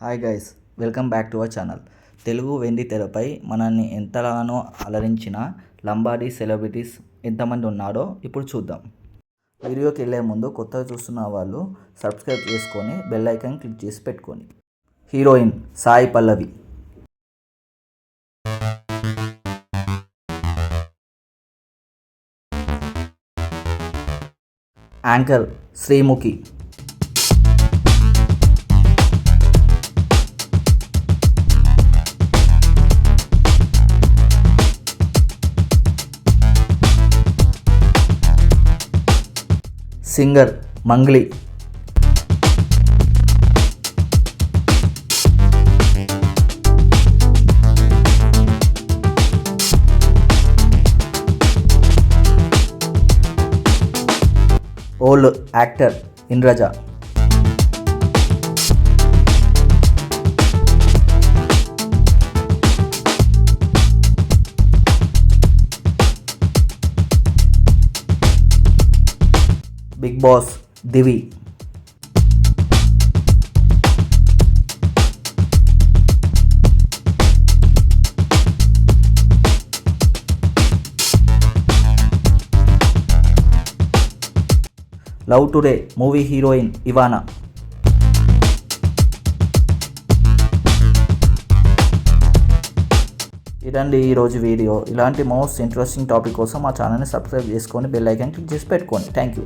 Hi guys welcome back to our channel Telugu వెండి తెరపై మనల్ని ఎంతగానో అలరించిన లంబాడీ సెలబ్రిటీస్ ఎంతమంది ఉన్నారో ఇప్పుడు చూద్దాం. వీడియోకి వెళ్ళే ముందు కొత్తగా చూస్తున్న వాళ్ళు సబ్స్క్రైబ్ చేసుకొని బెల్ ఐకాన్ క్లిక్ చేసి పెట్టుకోండి. Heroine Sai Pallavi. Anchor Sreemukhi. Singer Mangli. Old actor Indraja big boss Divi. Love today movie heroine Ivana. ఇదండి ఈరోజు వీడియో. ఇలాంటి మోస్ట్ ఇంట్రెస్టింగ్ టాపిక్ కోసం మా ఛానల్ని సబ్స్క్రైబ్ చేసుకొని బెల్ ఐకాన్ క్లిక్ చేసి పెట్టుకోండి. Thank you.